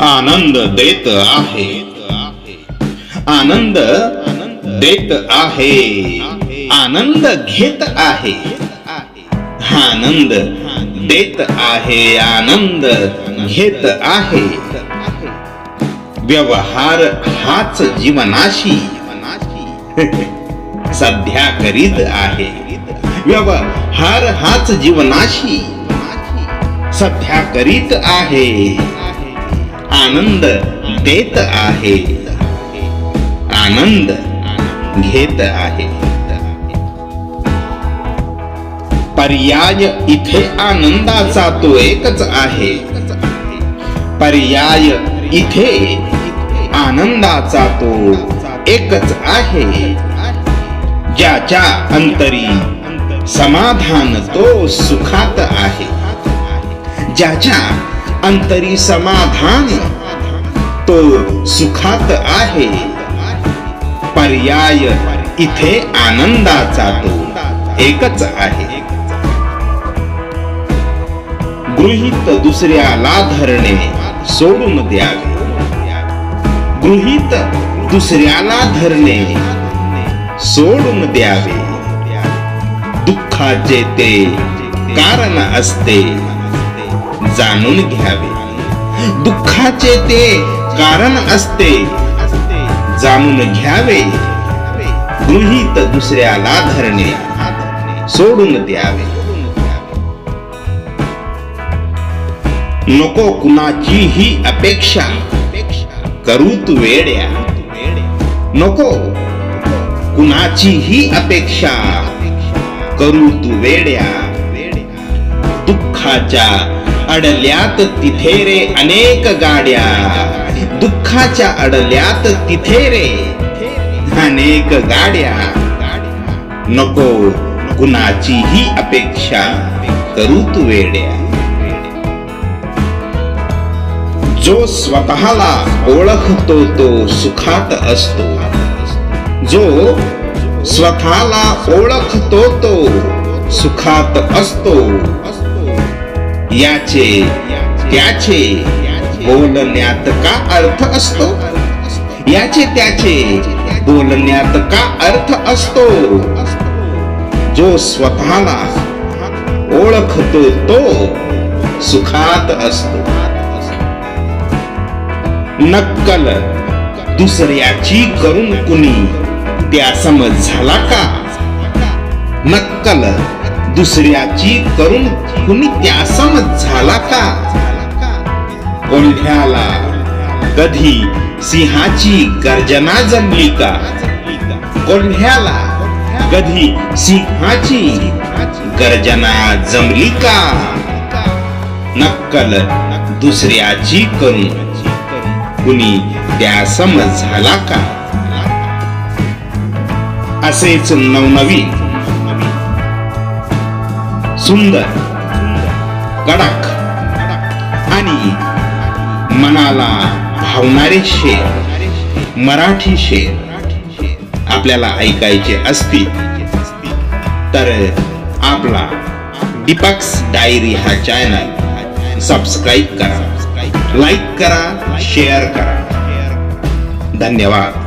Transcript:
आनंद देत आहे. आनंद देत आहे. आनंद घेत आहे. आनंद देत आहे. आनंद घेत आहे. व्यवहार हाच जीवनाशी. सध्या करीत आहे. व्यवहार हाच जीवनाशी. सध्या करीत आहे. आनंद देत आहे. आनंद घेत आहे. पर्याय इथे आनंदाचा तो एकच आहे. पर्याय इथे आनंदाचा तो एकच आहे. ज्याच्या अंतरी समाधान तो सुखात आहे. ज्याच्या अंतरी समाधान तो सुखात आहे. पर्याय इथे आनंदाचा तो एकच आहे. गृहीत दुसऱ्याला धरणे सोडून द्यावे. गृहीत दुसऱ्याला धरणे सोडून द्यावे. दुःखाचे ते कारण असते. जाणून घ्यावे. दुःखाचे ते कारण असते. जाणून घ्यावे. गृहित दुसऱ्याला धरणे. सोडून द्यावे. नको कुणाची ही अपेक्षा. करू तू वेड्या. नको कुणाची ही अपेक्षा. करू तू वेड्या. दुःखाच्या अडल्यात तिथे रे अनेक गाड्या. दुःखाच्या अडल्यात तिथे रे अनेक गाड्या. नको कुणाची ही अपेक्षा करू तू वेड्या. जो स्वतःला ओळखतो तो सुखात असतो. जो स्वतःला ओळखतो तो सुखात असतो. याचे त्याचे बोलण्यात का अर्थ असतो? याचे त्याचे बोलण्यात का अर्थ असतो? जो स्वतःला ओळखतो तो सुखात असतो. नक्कल दुसऱ्याची करून कुणी त्या समज झाला का? नक्कल दुसऱ्याची करून कुणी त्यासम झाला का? कोल्ह्याला कधी? सिंहाची गर्जना जमली का? कोल्ह्याला कधी? सिंहाची गर्जना जमली का? नक्कल दुसऱ्याची करून कुणी त्यासम झाला का? असेच नवनवीन सुंदर कडक आणि मनाला भावणारे शेर मराठी शेर आपल्याला ऐकायचे असतील. तर आपला दीपक्स डायरी हा चॅनल सबस्क्राईब करा लाईक करा शेअर करा. धन्यवाद.